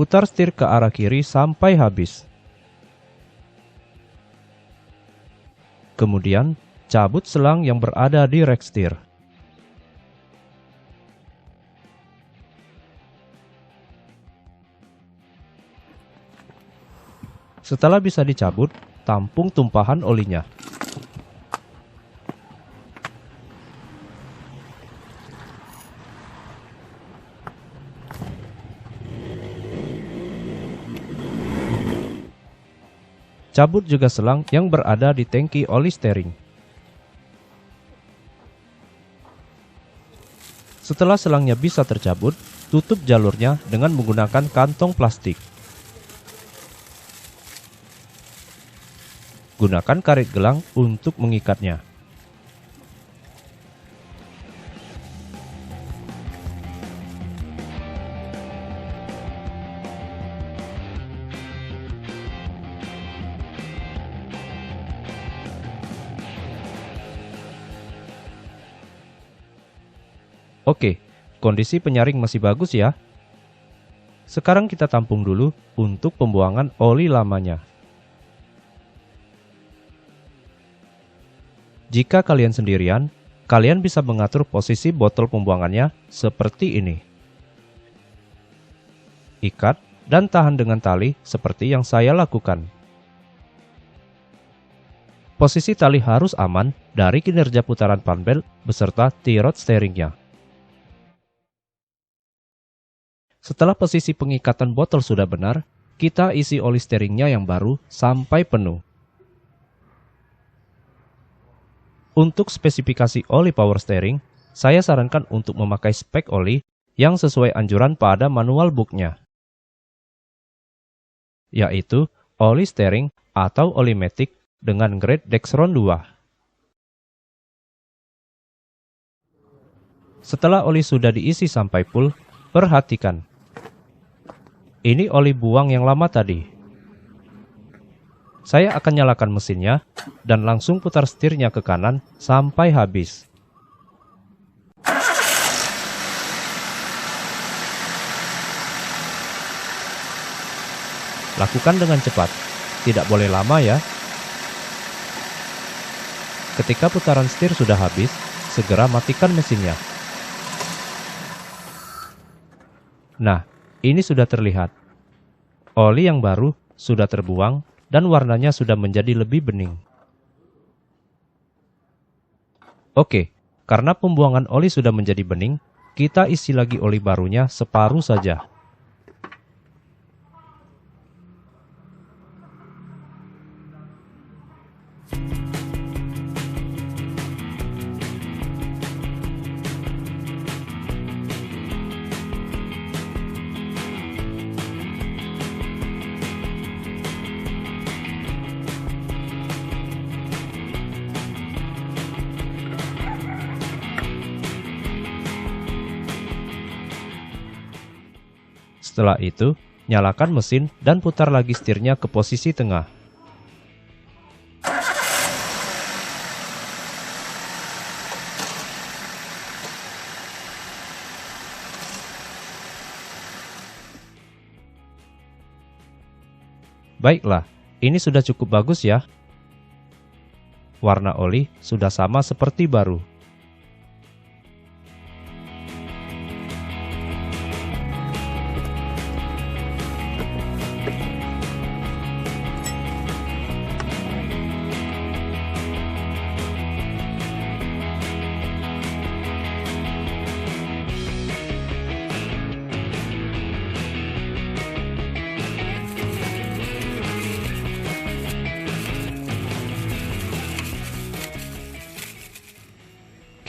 putar setir ke arah kiri sampai habis. Kemudian, cabut selang yang berada di rek setir. Setelah bisa dicabut, tampung tumpahan olinya. Cabut juga selang yang berada di tangki oli steering. Setelah selangnya bisa tercabut, tutup jalurnya dengan menggunakan kantong plastik. Gunakan karet gelang untuk mengikatnya. Oke, kondisi penyaring masih bagus ya. Sekarang kita tampung dulu untuk pembuangan oli lamanya. Jika kalian sendirian, kalian bisa mengatur posisi botol pembuangannya seperti ini. Ikat dan tahan dengan tali seperti yang saya lakukan. Posisi tali harus aman dari kinerja putaran panbel beserta tirot steeringnya. Setelah posisi pengikatan botol sudah benar, kita isi oli steeringnya yang baru sampai penuh. Untuk spesifikasi oli power steering, saya sarankan untuk memakai spek oli yang sesuai anjuran pada manual booknya, yaitu oli steering atau oli matic dengan grade Dexron 2. Setelah oli sudah diisi sampai full, perhatikan ini oli buang yang lama tadi. Saya akan nyalakan mesinnya dan langsung putar setirnya ke kanan sampai habis. Lakukan dengan cepat, tidak boleh lama ya. Ketika putaran setir sudah habis, segera matikan mesinnya. Nah, ini sudah terlihat. Oli yang baru sudah terbuang dan warnanya sudah menjadi lebih bening. Oke, karena pembuangan oli sudah menjadi bening, kita isi lagi oli barunya separuh saja. Setelah itu, nyalakan mesin dan putar lagi setirnya ke posisi tengah. Baiklah, ini sudah cukup bagus ya. Warna oli sudah sama seperti baru.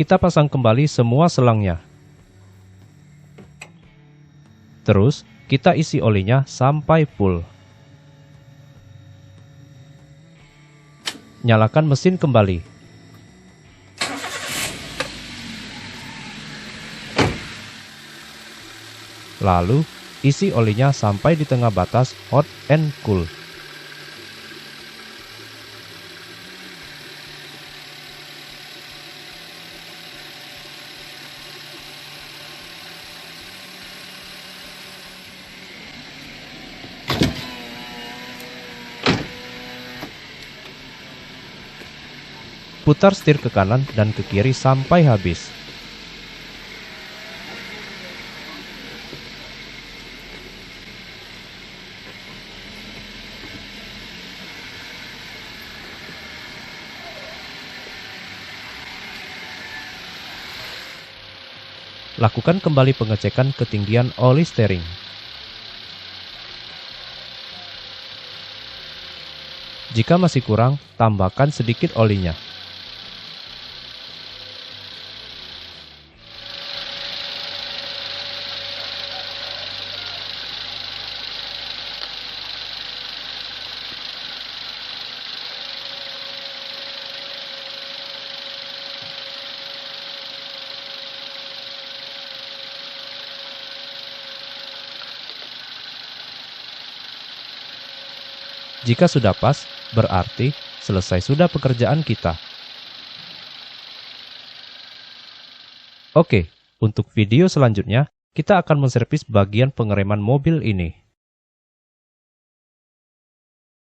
Kita pasang kembali semua selangnya. Terus, kita isi olinya sampai full. Nyalakan mesin kembali. Lalu, isi olinya sampai di tengah batas hot and cool. Putar setir ke kanan dan ke kiri sampai habis. Lakukan kembali pengecekan ketinggian oli steering. Jika masih kurang, tambahkan sedikit olinya. Jika sudah pas, berarti selesai sudah pekerjaan kita. Oke, untuk video selanjutnya, kita akan menservis bagian pengereman mobil ini.